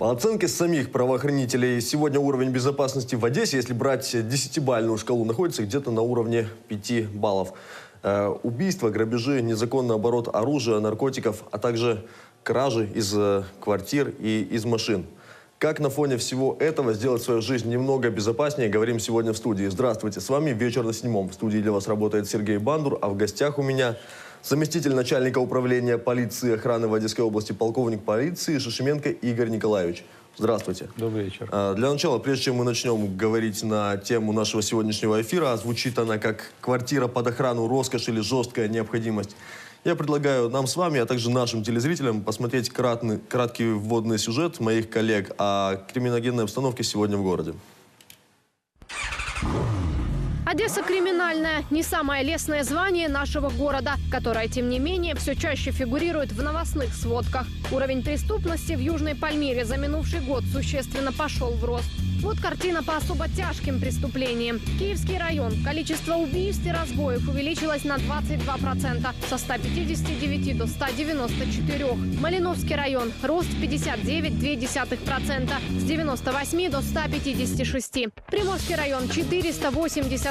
По оценке самих правоохранителей, сегодня уровень безопасности в Одессе, если брать 10-бальную шкалу, находится где-то на уровне 5 баллов. Э, убийства, грабежи, незаконный оборот оружия, наркотиков, а также кражи из э, квартир и из машин. Как на фоне всего этого сделать свою жизнь немного безопаснее, говорим сегодня в студии. Здравствуйте, с вами «Вечер на седьмом». В студии для вас работает Сергей Бандур, а в гостях у меня заместитель начальника управления полиции охраны в Одесской области, полковник полиции Шишименко Игорь Николаевич. Здравствуйте. Добрый вечер. А, Для начала, прежде чем мы начнем говорить на тему нашего сегодняшнего эфира, а звучит она как «квартира под охрану, роскошь или жесткая необходимость», я предлагаю нам с вами, а также нашим телезрителям посмотреть кратный, краткий вводный сюжет моих коллег о криминогенной обстановке сегодня в городе. Одесса криминальная – не самое лестное звание нашего города, которое, тем не менее, все чаще фигурирует в новостных сводках. Уровень преступности в Южной Пальмире за минувший год существенно пошел в рост. Вот картина по особо тяжким преступлениям. Киевский район. Количество убийств и разбоев увеличилось на 22%, со 159 до 194. Малиновский район. Рост 59,2%, с 98 до 156. Приморский район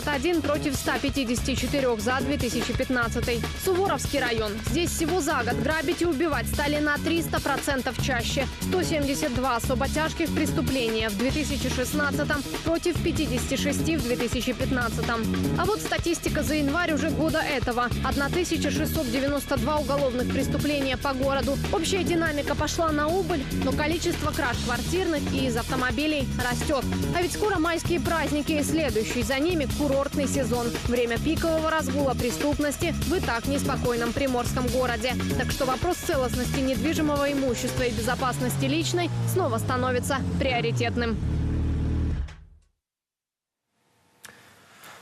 481 против 154 за 2015. Суворовский район. Здесь всего за год грабить и убивать стали на 300% чаще. 172 особо тяжких преступления в 2016 против 56 в 2015. А вот статистика за январь уже года этого. 1692 уголовных преступления по городу. Общая динамика пошла на убыль, но количество краж квартирных и из автомобилей растет. А ведь скоро майские праздники и следующий за ними курортный сезон. Время пикового разгула преступности в и так неспокойном приморском городе. Так что вопрос целостности недвижимого имущества и безопасности личной снова становится приоритетным.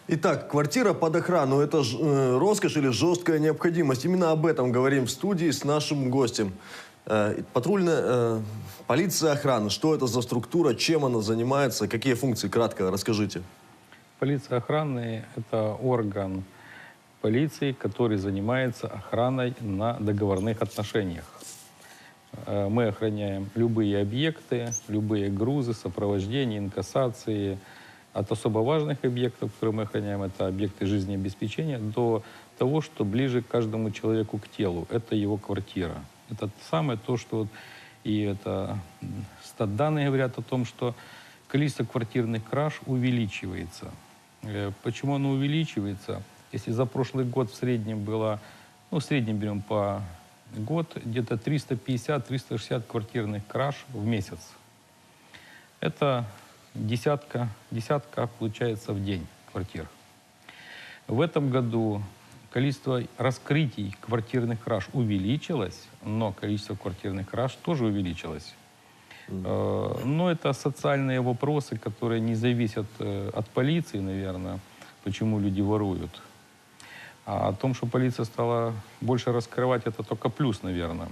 Итак, квартира под охрану – это э, роскошь или жесткая необходимость? Именно об этом говорим в студии с нашим гостем. Э, Патрульная э, полиция охраны. Что это за структура, чем она занимается, какие функции? Кратко расскажите. Полиция охраны – это орган полиции, который занимается охраной на договорных отношениях. Э, Мы охраняем любые объекты, любые грузы, сопровождение, инкассации. От особо важных объектов, которые мы охраняем, это объекты жизнеобеспечения, до того, что ближе к каждому человеку к телу. Это его квартира. Это самое то, что вот и это м, статданные говорят о том, что количество квартирных краж увеличивается. Э, Почему оно увеличивается? Если за прошлый год в среднем было, ну, в среднем берем по год, где-то 350-360 квартирных краж в месяц. Это десятка, десятка получается в день квартир. В этом году количество раскрытий квартирных краж увеличилось, но количество квартирных краж тоже увеличилось. Э, Но это социальные вопросы, которые не зависят э, от полиции, наверное, почему люди воруют. А о том, что полиция стала больше раскрывать, это только плюс, наверное.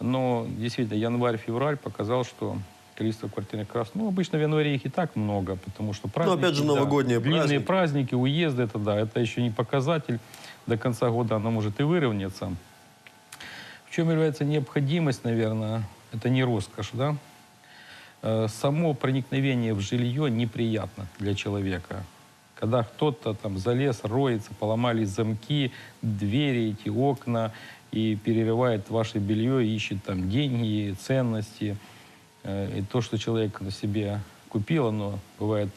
Но действительно, январь-февраль показал, что количество квартирных краж, ну, обычно в январе их и так много, потому что праздники... опять же, да, новогодние длинные праздники. праздники, уезды, это да, это еще не показатель. До конца года оно может и выровняться. В чем является необходимость, наверное, это не роскошь, да? Э, Само проникновение в жилье неприятно для человека. Когда кто-то там залез, роется, поломались замки, двери, эти окна, и перерывает ваше белье, ищет там деньги, ценности. Э, И то, что человек на себе купил, оно бывает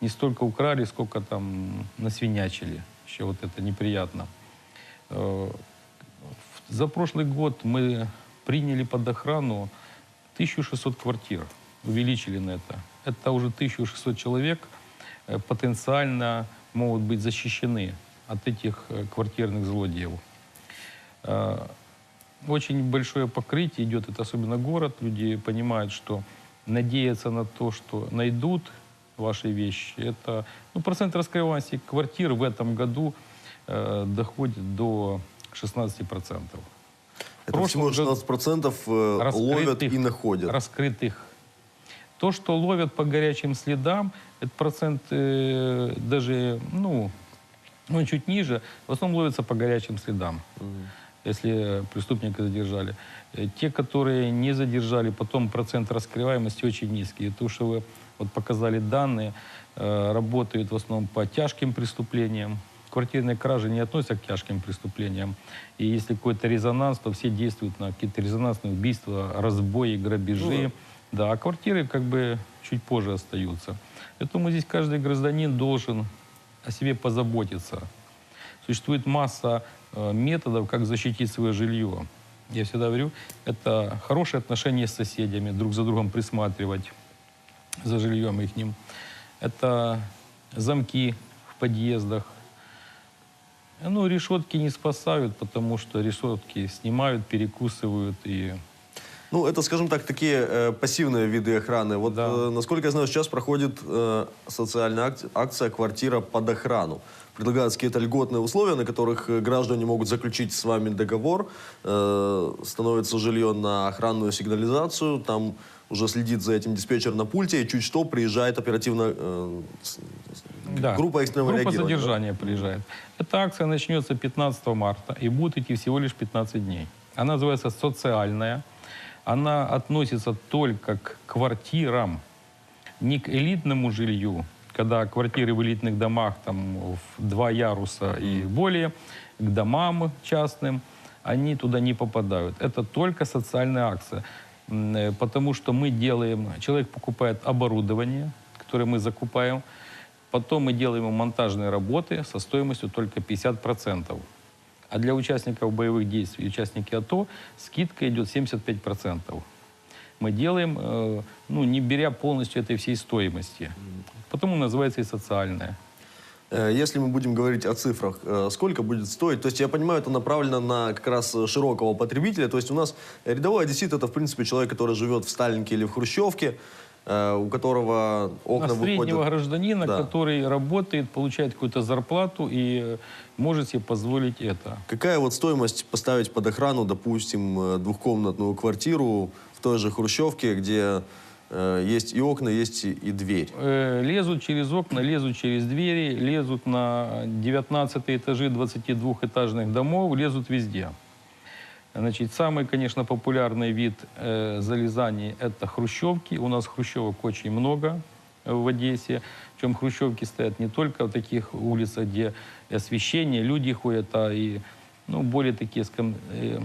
не столько украли, сколько там насвинячили. Еще вот это неприятно. Э, За прошлый год мы приняли под охрану 1600 квартир, увеличили на это. Это уже 1600 человек э, потенциально могут быть защищены от этих э, квартирных злодеев. Э, Очень большое покрытие идет, это особенно город. Люди понимают, что надеяться на то, что найдут ваши вещи, это ну, процент раскрываемости квартир в этом году э, доходит до 16%. Это всего год 16% э, ловят раскрытых- и находят. Раскрытых. То, что ловят по горячим следам, этот процент э, даже, ну, он чуть ниже, в основном ловится по горячим следам. если преступника задержали. Э, Те, которые не задержали, потом процент раскрываемости очень низкий. И То, что вы вот показали данные, э, работают в основном по тяжким преступлениям. Квартирные кражи не относятся к тяжким преступлениям. И если какой-то резонанс, то все действуют на какие-то резонансные убийства, разбои, грабежи. Ну, Да, а квартиры как бы чуть позже остаются. Поэтому здесь каждый гражданин должен о себе позаботиться. Существует масса э, методов, как защитить свое жилье. Я всегда говорю, это хорошие отношения с соседями, друг за другом присматривать за жильем их. Это замки в подъездах. Ну, решетки не спасают, потому что решетки снимают, перекусывают и Ну, это, скажем так, такие э, пассивные виды охраны. Вот, Да. э, насколько я знаю, сейчас проходит э, социальная ак- акция «Квартира под охрану». Предлагаются какие-то льготные условия, на которых э, граждане могут заключить с вами договор, э, становится жилье на охранную сигнализацию, там уже следит за этим диспетчер на пульте, и чуть что приезжает оперативно э, Да. группа экстренного Группа реагирования. да? задержания приезжает. Эта акция начнется 15 марта и будет идти всего лишь 15 дней. Она называется «Социальная». Она относится только к квартирам, не к элитному жилью, когда квартиры в элитных домах там в два яруса и более, к домам частным, они туда не попадают. Это только социальная акция. Э, Потому что мы делаем, человек покупает оборудование, которое мы закупаем, потом мы делаем монтажные работы со стоимостью только 50%. А для участников боевых действий, участники АТО, скидка идет 75%. Мы делаем, э, ну, не беря полностью этой всей стоимости. Потому называется и социальная. Э, Если мы будем говорить о цифрах, э, сколько будет стоить? То есть я понимаю, это направлено на как раз э, широкого потребителя. То есть у нас рядовой одессит это, в принципе, человек, который живет в Сталинке или в Хрущевке, у которого окна на среднего выходят... гражданина, Да. который работает, получает какую-то зарплату и может себе позволить это. Какая вот стоимость поставить под охрану, допустим, двухкомнатную квартиру в той же Хрущевке, где есть и окна, есть и, дверь? Э, лезут через окна, лезут через двери, лезут на 19 этажи 22-этажных домов, лезут везде. Значит, самый, конечно, популярный вид э, залезаний – это хрущевки. У нас хрущевок очень много э, в Одессе. Причем хрущевки стоят не только в таких улицах, где освещение, люди ходят, а и ну, более такие, скажем, э,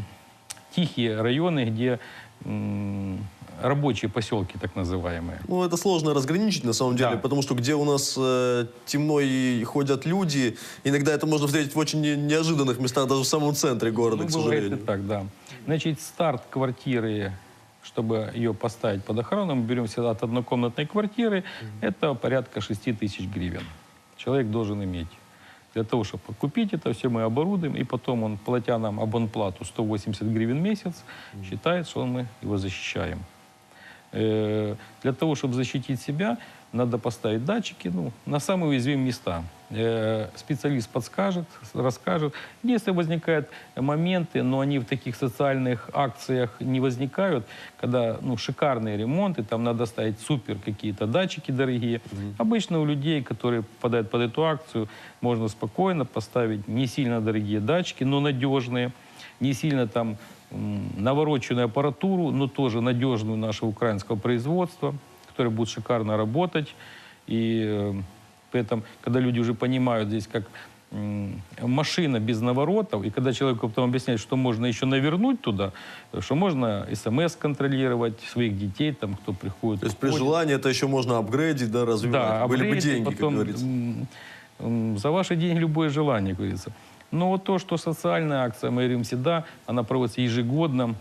тихие районы, где м, рабочие поселки, так называемые. Ну, это сложно разграничить на самом деле, Да. потому что где у нас э, темно и ходят люди, иногда это можно встретить в очень не- неожиданных местах, даже в самом центре города, Ну, к сожалению. так, да. Значит, старт квартиры, чтобы ее поставить под охрану, мы берем всегда от однокомнатной квартиры, это порядка 6 тысяч гривен. Человек должен иметь. Для того, чтобы купить это, все мы оборудуем, и потом он, платя нам абонплату 180 гривен в месяц, считает, что мы его защищаем. Э, Для того, чтобы защитить себя, надо поставить датчики ну, на самые уязвимые места. Э, Специалист подскажет, расскажет. Если возникают моменты, но они в таких социальных акциях не возникают, когда ну, шикарные ремонты, там надо ставить супер какие-то датчики дорогие. Обычно у людей, которые попадают под эту акцию, можно спокойно поставить не сильно дорогие датчики, но надежные, не сильно там навороченную аппаратуру, но тоже надежную нашего украинского производства, которая будет шикарно работать. И э, при этом, когда люди уже понимают здесь, как машина без наворотов, и когда человеку потом объясняют, что можно еще навернуть туда, что можно смс контролировать своих детей, там, кто приходит. То есть при ходит. желании это еще можно апгрейдить, да, развивать. Да, Были бы деньги, потом, как говорится. За ваши деньги любое желание, как говорится. Но вот то, что социальная акция, мы говорим всегда, она проводится ежегодно,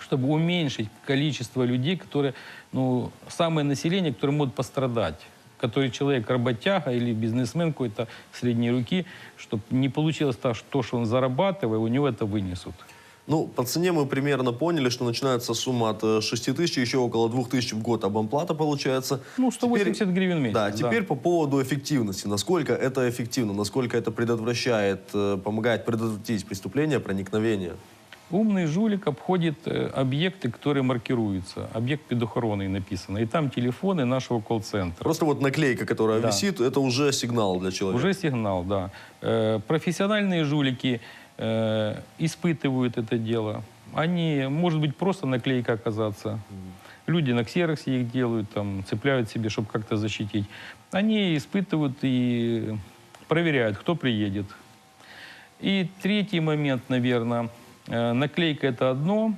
чтобы уменьшить количество людей, которые, ну, самое население, которое может пострадать который человек работяга или бизнесмен какой-то средней руки, чтобы не получилось так, что то, что он зарабатывает, у него это вынесут. Ну, по цене мы примерно поняли, что начинается сумма от э, 6 тысяч, еще около 2 тысяч в год абонплата получается. Ну, 180 гривен в месяц. Да, теперь по поводу эффективности. Насколько это эффективно, насколько это предотвращает, э, помогает предотвратить преступление, проникновение? Умный жулик обходит э, объекты, которые маркируются. Объект педохороны написано. И там телефоны нашего колл-центра. Просто вот наклейка, которая Да. висит, это уже сигнал для человека. Уже сигнал, да. Э, профессиональные жулики э, испытывают это дело. Они, может быть, просто наклейка оказаться. Люди на ксероксе их делают, там, цепляют себе, чтобы как-то защитить. Они испытывают и проверяют, кто приедет. И третий момент, наверное, э, наклейка это одно,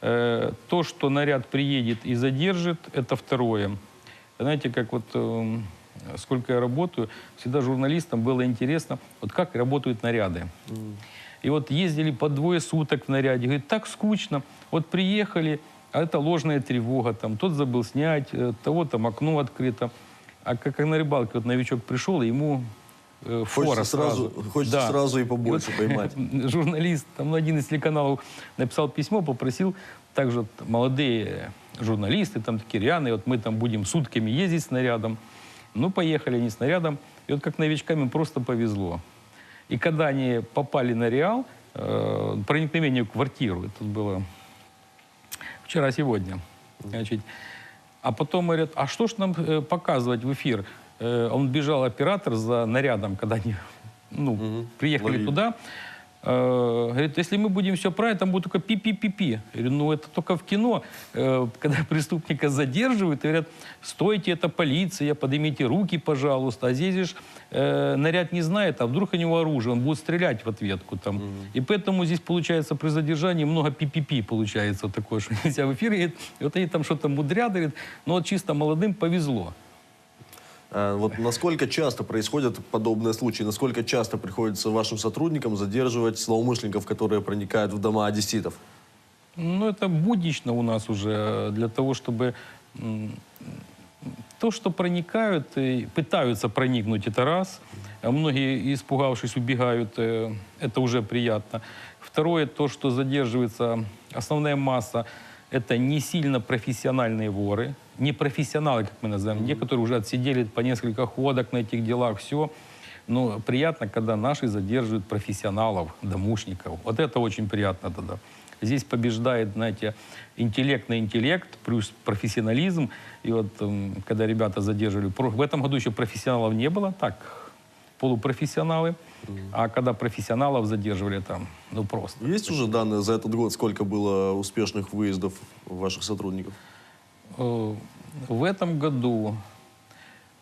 Э, то, что наряд приедет и задержит, это второе. Знаете, как вот эм, сколько я работаю, всегда журналистам было интересно, вот как работают наряды. И вот ездили по двое суток в наряде, говорит, так скучно. Вот приехали, а это ложная тревога, там, тот забыл снять, э, того там окно открыто. А как на рыбалке, вот новичок пришел, и ему э, фора Хочется сразу, хочется Да. сразу и побольше И вот поймать. Журналист, там, один из телеканалов написал письмо, попросил также вот молодые журналисты, там такие рьяные, вот мы там будем сутками ездить снарядом. Ну, поехали они снарядом, и вот как новичкам им просто повезло. И когда они попали на Реал, э, проникновение в квартиру, это было вчера-сегодня, значит, а потом говорят, а что ж нам э, показывать в эфир? Э, он бежал оператор за нарядом, когда они ну, приехали Ловили. туда. Э, говорит, если мы будем все правильно, там будет только пи-пи-пи-пи. Я говорю, ну это только в кино. Э, когда преступника задерживают, говорят, стойте, это полиция, поднимите руки, пожалуйста. А здесь же э, наряд не знает, а вдруг у него оружие, он будет стрелять в ответку там. И поэтому здесь получается при задержании много пи-пи-пи получается такое, что нельзя в эфире. И вот они там что-то мудрят, говорят, но вот чисто молодым повезло. А, Вот насколько часто происходят подобные случаи? Насколько часто приходится вашим сотрудникам задерживать злоумышленников, которые проникают в дома одесситов? Ну, это буднично у нас уже э, для того, чтобы то, что проникают, и пытаются проникнуть, это раз. А многие, испугавшись, убегают, э, это уже приятно. Второе, то, что задерживается основная масса, это не сильно профессиональные воры, не профессионалы, как мы называем, те, которые уже отсидели по несколько ходок на этих делах, все. Но приятно, когда наши задерживают профессионалов, домушников. Вот это очень приятно тогда. Здесь побеждает, знаете, интеллект на интеллект, плюс профессионализм. И вот м, когда ребята задерживали, в этом году еще профессионалов не было, так, полупрофессионалы. А когда профессионалов задерживали там, ну просто. Есть уже данные за этот год, сколько было успешных выездов ваших сотрудников? Э, В этом году,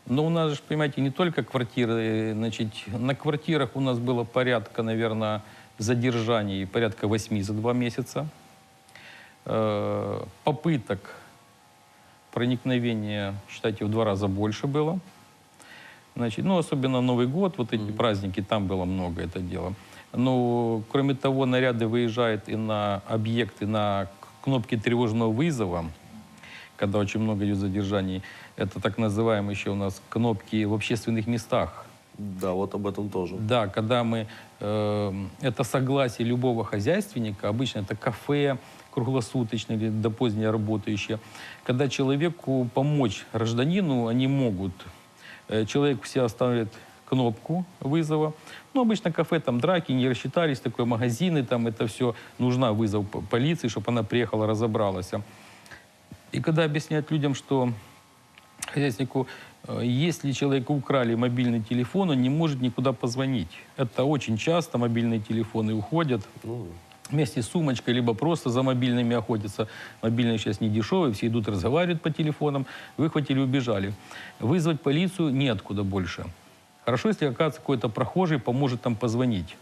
ну, у нас же, понимаете, не только квартиры, значит, на квартирах у нас было порядка, наверное, задержаний, порядка восьми за два месяца. Э, Попыток проникновения, считайте, в два раза больше было. Значит, ну, особенно Новый год, вот эти праздники, там было много это дело. Но, кроме того, наряды выезжают и на объекты, на кнопки тревожного вызова, когда очень много идет задержаний. Это так называемые еще у нас кнопки в общественных местах. Да, вот об этом тоже. Да, когда мы... э, это согласие любого хозяйственника, обычно это кафе круглосуточное или до позднее работающее. Когда человеку помочь гражданину, они могут. Э, человек все оставляет кнопку вызова. Ну, обычно кафе, там драки, не рассчитались, такое магазины, там это все. Нужна вызов полиции, чтобы она приехала, разобралась. И когда объяснять людям, что хозяйственнику, э, если человеку украли мобильный телефон, он не может никуда позвонить. Это очень часто мобильные телефоны уходят Ну, вместе с сумочкой, либо просто за мобильными охотятся. Мобильные сейчас не дешевые, все идут, разговаривают по телефонам, выхватили, убежали. Вызвать полицию неоткуда больше. Хорошо, если оказывается какой-то прохожий поможет там позвонить.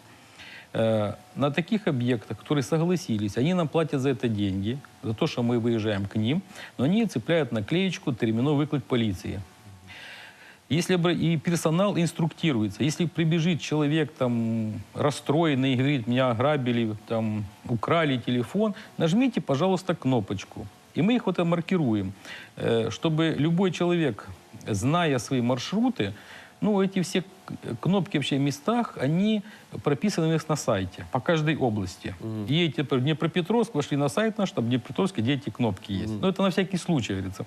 Э, На таких объектах, которые согласились, они нам платят за это деньги, за то, что мы выезжаем к ним, но они цепляют наклеечку «Термино выклад полиции». Если обра- и персонал инструктируется, если прибежит человек там расстроенный и говорит, меня ограбили, там украли телефон, нажмите, пожалуйста, кнопочку. И мы их вот и маркируем, э, чтобы любой человек, зная свои маршруты, ну, эти все кнопки вообще в местах, они прописаны у нас на сайте по каждой области. Едете например, в Днепропетровск, вошли на сайт наш, там в Днепропетровске, где эти кнопки есть. Но это на всякий случай, говорится.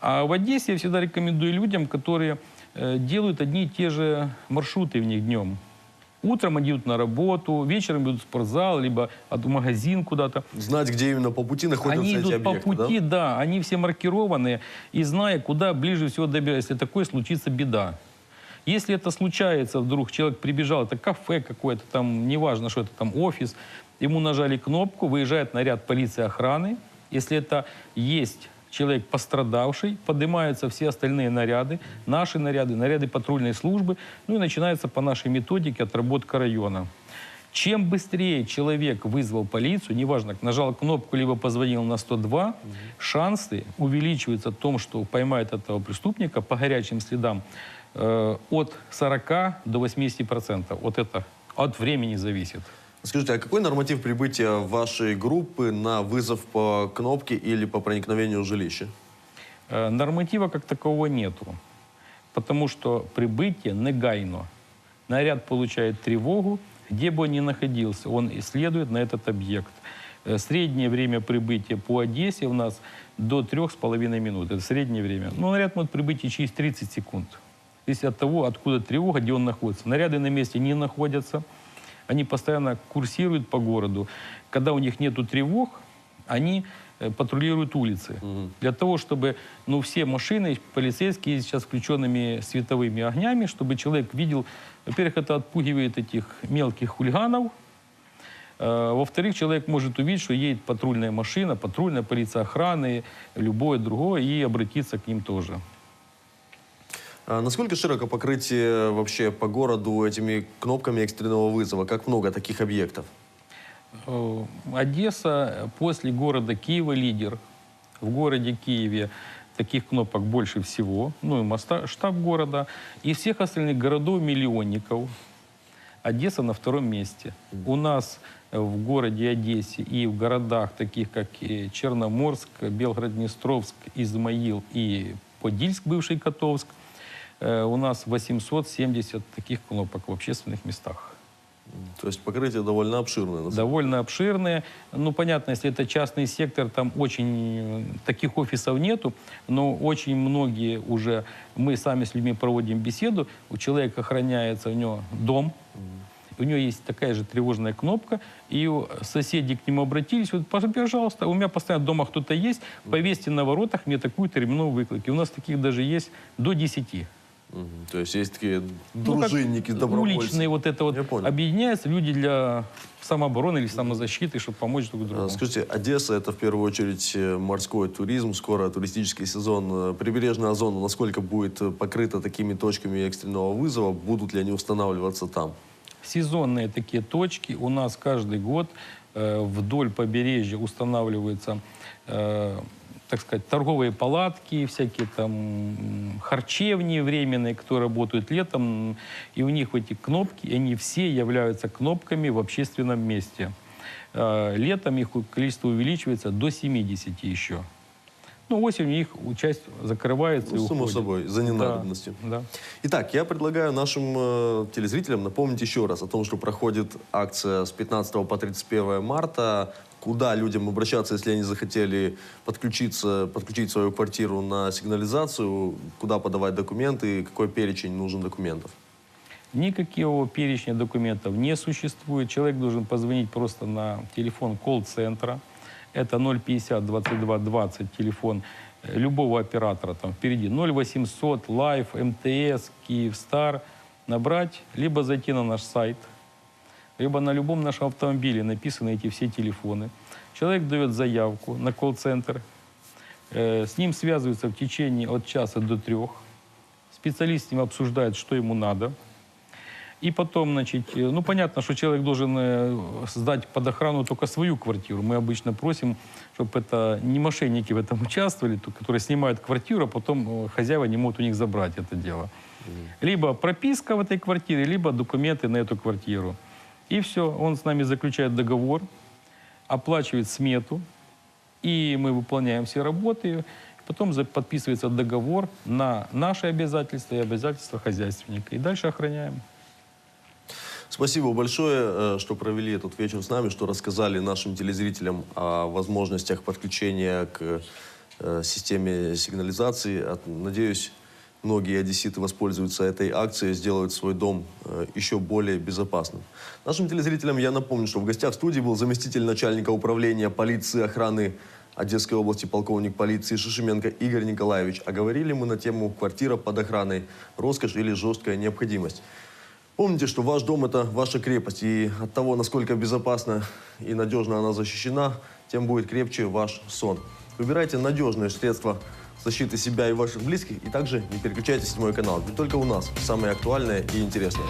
А в Одессе я всегда рекомендую людям, которые э, делают одни и те же маршруты в них днем. Утром они идут на работу, вечером идут в спортзал, либо от- в магазин куда-то. знать, где именно по пути находятся Они эти идут по объекты, да? пути, да? они все маркированные, и зная, куда ближе всего добираться, если такое случится беда. Если это случается, вдруг человек прибежал, это кафе какое-то там, неважно, что это там офис, ему нажали кнопку, выезжает наряд полиции охраны. Если это есть человек пострадавший, поднимаются все остальные наряды, наши наряды, наряды патрульной службы, ну и начинается по нашей методике отработка района. Чем быстрее человек вызвал полицию, неважно, нажал кнопку, либо позвонил на 102, шансы увеличиваются в том, что поймают этого преступника по горячим следам э, от 40 до 80 процентов. Вот это от времени зависит. Скажите, а какой норматив прибытия вашей группы на вызов по кнопке или по проникновению в жилище? Э, Норматива как такового нету, потому что прибытие негайно. Наряд получает тревогу, где бы он ни находился, он исследует на этот объект. Э, Среднее время прибытия по Одессе у нас до трех с половиной минут. Это среднее время. Но наряд может прибыть и через 30 секунд. Зависит от того, откуда тревога, где он находится. Наряды на месте не находятся. Они постоянно курсируют по городу. Когда у них нет тревог, они э, патрулируют улицы. Для того, чтобы ну, все машины, полицейские сейчас включенными световыми огнями, чтобы человек видел, во-первых, это отпугивает этих мелких хулиганов, Э, Во-вторых, человек может увидеть, что едет патрульная машина, патрульная полиция охраны, любое другое, и обратиться к ним тоже. А насколько широко покрытие вообще по городу этими кнопками экстренного вызова? Как много таких объектов? Э, Одесса после города Киева лидер. В городе Киеве таких кнопок больше всего, ну и штаб города. И всех остальных городов-миллионников Одесса на втором месте. У нас в городе Одессе и в городах, таких как э, Черноморск, Белгород-Днестровск, Измаил и Подильск, бывший Котовск, у нас 870 таких кнопок в общественных местах. То есть покрытие довольно обширное. довольно обширные. Ну, понятно, если это частный сектор, там очень э, таких офисов нету, но очень многие уже, мы сами с людьми проводим беседу, у человека охраняется, у него дом, у него есть такая же тревожная кнопка, и соседи к нему обратились, вот, «Пожалуйста, у меня постоянно дома кто-то есть, повесьте на воротах мне такую терминовую выкладки. У нас таких даже есть до 10. Мгм. То есть есть такие Ну, дружинники, добровольцы. Уличные вот это вот объединяются люди для самообороны или самозащиты, чтобы помочь друг другу. А, Скажите, Одесса это в первую очередь э, морской туризм, скоро туристический сезон. Э, Прибережная зона насколько будет э, покрыта такими точками экстренного вызова? Будут ли они устанавливаться там? Сезонные такие точки у нас каждый год э, вдоль побережья устанавливаются, э, так сказать, торговые палатки, всякие там харчевни временные, которые работают летом, и у них эти кнопки, они все являются кнопками в общественном месте. Э, Летом их количество увеличивается до 70 еще. Ну, осенью их часть закрывается Ну, и само уходит. собой, за Да, ненадобностью. Да. Итак, я предлагаю нашим э, телезрителям напомнить еще раз о том, что проходит акция с 15 по 31 марта. Куда людям обращаться, если они захотели подключиться, подключить свою квартиру на сигнализацию, куда подавать документы, какой перечень нужен документов. Никакого перечня документов не существует. Человек должен позвонить просто на телефон колл-центра. Это 050 22 20 телефон э, любого оператора там впереди 0800 Life, МТС, Киевстар набрать, либо зайти на наш сайт, либо на любом нашем автомобиле написаны эти все телефоны. Человек дает заявку на колл-центр, Э, с ним связываются в течение от часа до трех. Специалист с ним обсуждает, что ему надо. И потом, значит, э, ну, понятно, что человек должен э, сдать под охрану только свою квартиру. Мы обычно просим, чтобы это не мошенники в этом участвовали, то- которые снимают квартиру, а потом э, хозяева не могут у них забрать это дело. Либо прописка в этой квартире, либо документы на эту квартиру. И все, он с нами заключает договор, оплачивает смету, и мы выполняем все работы. Потом подписывается договор на наши обязательства и обязательства хозяйственника. И дальше охраняем. Спасибо большое, э, что провели этот вечер с нами, что рассказали нашим телезрителям о возможностях подключения к э, системе сигнализации. Надеюсь, многие одесситы воспользуются этой акцией, сделают свой дом э, еще более безопасным. Нашим телезрителям я напомню, что в гостях студии был заместитель начальника управления полиции охраны Одесской области полковник полиции Шишименко Игорь Николаевич. А говорили мы на тему «Квартира под охраной. Роскошь или жесткая необходимость». Помните, что ваш дом – это ваша крепость, и от того, насколько безопасно и надежно она защищена, тем будет крепче ваш сон. Выбирайте надежные средства защиты себя и ваших близких, и также не переключайтесь на мой канал, ведь только у нас самое актуальное и интересное.